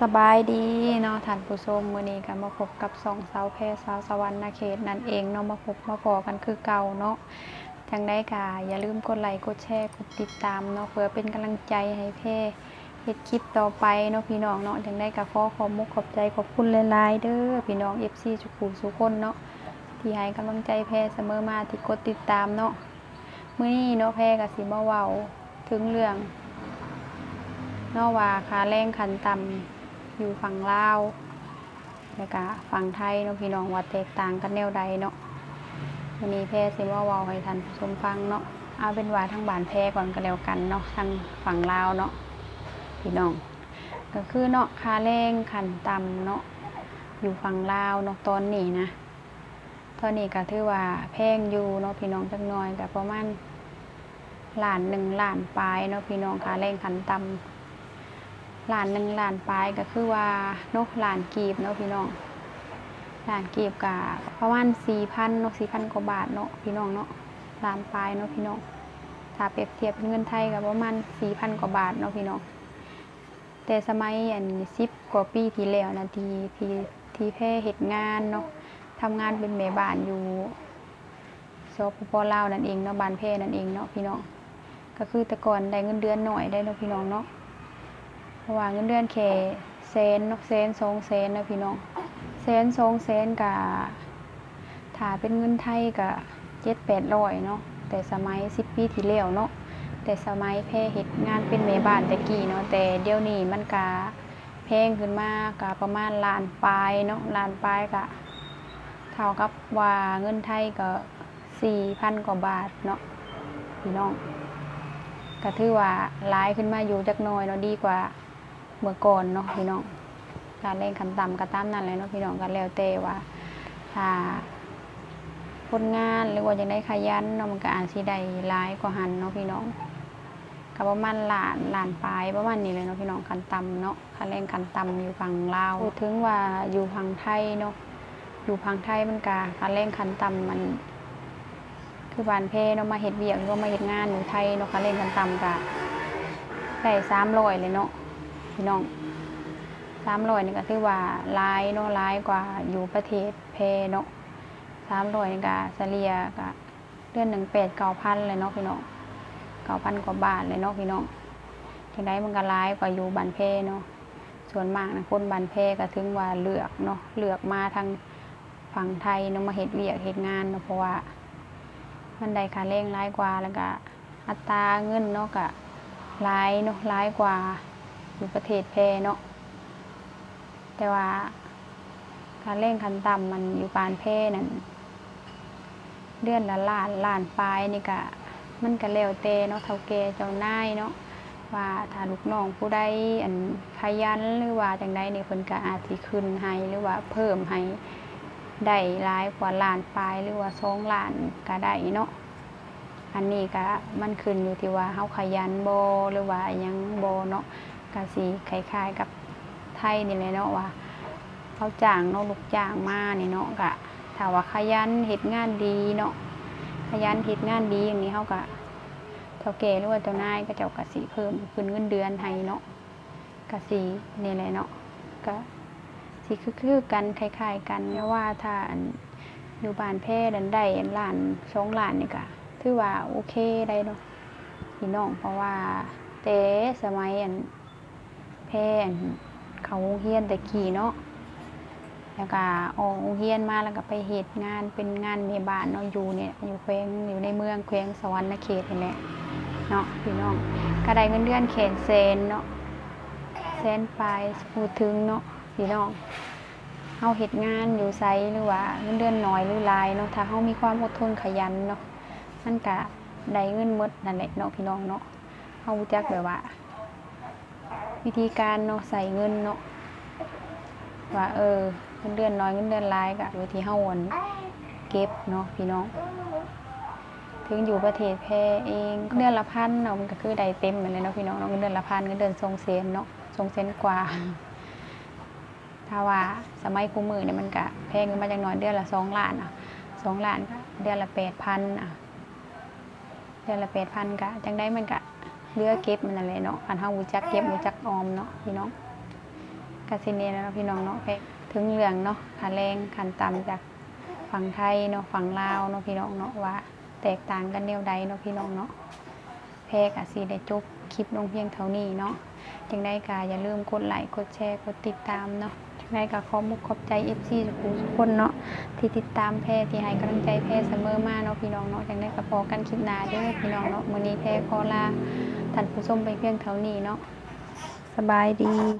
สบายดีเนาะท่านผู้ชมมื้อนี้ก็มาพบกับสองสาวแพรสาวสวรรค์นาเขตนั่นเองเนาะมาพบมาพอกันคือเก่าเนาะจังได้ก็อย่าลืมกดไลค์กดแชร์กดติดตามเนาะเพื่อเป็นกำลังใจให้แพรเฮ็ดคลิปต่อไปเนาะพี่น้องเนาะจังได้ก็ขอขอบมุกขอบใจขอบคุณหลายๆเด้อพี่น้อง FC ทุกผู้ทุกคนเนาะที่ให้กำลังใจแพรเสมอมาที่กดติดตามเนาะมื้อนี้เนาะแพรก็สิมาเว้าถึงเรื่องเนอกว่าค่าแรงขันต่ำ อยู่ฝั่งลาวแล้วก็ฝั่งไทยเนาะพี่น้องว่าแตกต่างกันแนวใดเนาะวันนี้แพรสิว่าเว้าให้ท่านผู้ชมฟังเนาะเอาเป็นว่าทางบ้านแพรก่อนก็แล้วกันเนาะทางฝั่งลาวเนาะพี่น้อง ก็คือเนาะคาแรงขันต่ำเนาะอยู่ฝั่งลาวเนาะตอนนี้นะตอนนี้ก็ถือว่าแพงอยู่เนาะพี่น้องจักหน่อยก็ประมาณล้านหนึ่งล้านปลายเนาะพี่น้องคาแรงขันต่ำ ลานหนึ่งลานปลายก็คือว่าเนกลานกีบเนาะพี่น้องลานกีบกะประมาณสี่พันเนาะสี่พันกว่าบาทเนาะพี่น้องเนาะลานปลายเนาะพี่น้องถ้าเปรียบเทียบเป็นเงินไทยก็ประมาณสี่พันกว่าบาทเนาะพี่น้องแต่สมัยอันสิบกว่าปีที่แล้วนะทีที่ที่แพ่เหตุงานเนาะทำงานเป็นแม่บ้านอยู่สปปลาวนั่นเองเนาะบ้านแพ่นั่นเองเนาะพี่น้องก็คือแต่ก่อนได้เงินเดือนหน่อยได้เนาะพี่น้องเนาะ ราะว่าเงินเดือนแค่เซนเนาะเซนสองเซนนะพี่น้องเซนสองเซนกับถ้าเป็นเงินไทยกับเจ็ดแปดร้อยเนาะแต่สมัยสิบปีที่แล้วเนาะแต่สมัยแพ่เฮ็ดงานเป็นแม่บ้านแต่กี้เนาะแต่เดี๋ยวนี้มันกะแพงขึ้นมากกะประมาณล้านปลายเนาะล้านปลายกะเท่ากับว่าเงินไทยก็สี่พันกว่าบาทเนาะพี่น้องก็ถือว่าร้ายขึ้นมาอยู่จักหน้อยเนาะดีกว่า เมื่อก่อนเนาะพี่น้องการเล่นขันต่ำก็ตามนั่นแหละเนาะพี่น้องก็แล้วแต่ว่าถ้าคนงานหรือว่าย่างได้ขยันเนาะมันก็อาจสิได้ร้ายกว่าหันเนาะพี่น้องก็ประมาณล้านหลานปลายประมาณนี้เลยเนาะพี่น้องขันต่ำเนาะค่าแรงขันต่ำอยู่ฝั่งลาวพูดถึงว่าอยู่ฝั่งไทยเนาะอยู่ฝั่งไทยมันก็ค่าแรงขันต่ำมัน คือบานเพเนาะมาเฮ็ดเวียกหรือว่ามาเฮ็ดงานอยู่ไทยเนาะค่าแรงขันต่ำก็ได้สามร้อยเลยเนาะ พี่น้องสามร้อยนี่ก็ถือว่าหลายเนาะหลายกว่าอยู่ประเทศเพเนาะสามร้อยนี่ก็เฉลี่ยก็เดือนหนึ่งแปดเก้าพันเลยเนาะพี่น้องเก้าพันกว่าบาทเลยเนาะพี่น้องที่ได้มันก็หลายกว่าอยู่บ้านเพเนาะส่วนมากนะคนบ้านเพก็ถึงว่าเลือกเนาะเลือกมาทางฝั่งไทยเนาะมาเฮ็ดเวียกเฮ็ดงานเนาะเพราะว่า มันได้ค่าแรงร้ายกว่าแล้วก็อัตราเงินเนาะก็ร้ายเนาะร้ายกว่า อยู่ประเทศแพร่เนาะแต่ว่าค่าแรงขันต่ำมันอยู่ปานแพร่นั่นเดือนละล้านล้านปลายนี่ก็มันก็แล้วแต่เนาะเท่าแก่เจ้านายเนาะว่าถ้าลูกน้องผู้ใดอันขยันหรือว่าจังใดนี่เพิ่นก็อาจสิขึ้นให้หรือว่าเพิ่มให้ได้หลายกว่าล้านปลายหรือว่าสองล้านก็ได้เนาะอันนี้ก็มันขึ้นอยู่ที่ว่าเฮาขยันบ่หรือว่ายังบ่เนาะ ก็สิคล้ายๆกับไทยนี่แหละเนาะว่าเขาจ้างเนาะลูกจ้างมาเนี่เนาะก็ถ้าว่าขยันเฮ็ดงานดีเนาะขยันเฮ็ดงานดีอย่างนี้เฮาก็เท่าแก่หรือว่าเจ้านายก็เจ้าก็สิเพิ่มขึ้นเงินเดือนให้เนาะก็สินี่แหละเนาะก็สิคือคือกันคล้ายๆกันเพราะว่าถ้าอยู่บ้านแพร่ดันได้อันล้านสองล้านนี่ก็ถือว่าโอเคได้เนาะพี่น้องเพราะว่าแต่สมัยอัน แพร่อันเขาโรงเฮียนแต่กี้เนาะแล้วก็ออกโรงเฮียนมาแล้วก็ไปเหตุงานเป็นงานในบ้านเนาะอยู่เนี่ยอยู่แขวงอยู่ในเมืองแขวงสวรรณเขตนี่แหละเนาะพี่น้องก็ได้เงินเดือนแขนเซนเนาะแสนปลายพูดถึงเนาะพี่น้องเฮาเฮ็ดงานอยู่ไสหรือว่าเงินเดือนน้อยหรือลายเนาะถ้าเฮามีความอดทนขยันเนาะมันก็ได้เงินมดนั่นแหละเนาะพี่น้องเนาะเฮารู้จักแบบว่า วิธีการเนาะใส่เงินเนาะว่าเออเงินเดือนน้อยเงินเดือนหลายก็อยู่ที่เฮาอันเก็บเนาะพี่น้อง ถึงอยู่ประเทศแพรเองเดือนละพันเนาะมันก็คือได้เต็มเหมือนเลยเนาะพี่น้องเงินเดือนละพันเงินเดือนทรงเซนเนาะทรงเซนกว่าถ้าว่าสมัยคู่มือเนี่ยมันก็แพงขึ้นมาจากน้อยเดือนละสองล้านอะสองล้านก็เดือนละแปดพันอะเดือนละแปดพันก็จังได้มันก็ เลือเก็บมันนั่นแหละเนาะอันเฮารู้จักเก็บรู้จักออมเนาะพี่น้องกสิเนแล้วเนาะพี่น้องเนาะแพงถึงเรื่องเนาะค่าแรงขันต่ำจากฝั่งไทยเนาะฝั่งลาวเนาะพี่น้องเนาะว่า แตกต่างกันแนวใดเนาะพี่น้องเนาะแพกะสิได้จบคลิปลงเพียงเท่านี้เนาะจังได้ก็อย่าลืมกดไลค์กดแชร์กดติดตามเนาะ ได้ก็ขอมุกขอบใจ FC ทุกผู้ทุกคนเนาะที่ติดตามแพรที่ให้กำลังใจแพรเสมอมาเนาะพี่น้องเนาะอย่างได้ก็พอกันคลิปหน้าด้วยพี่น้องเนาะมื้อนี้แพรขอลาท่านผู้ชมไปเพียงเท่านี้เนาะสบายดี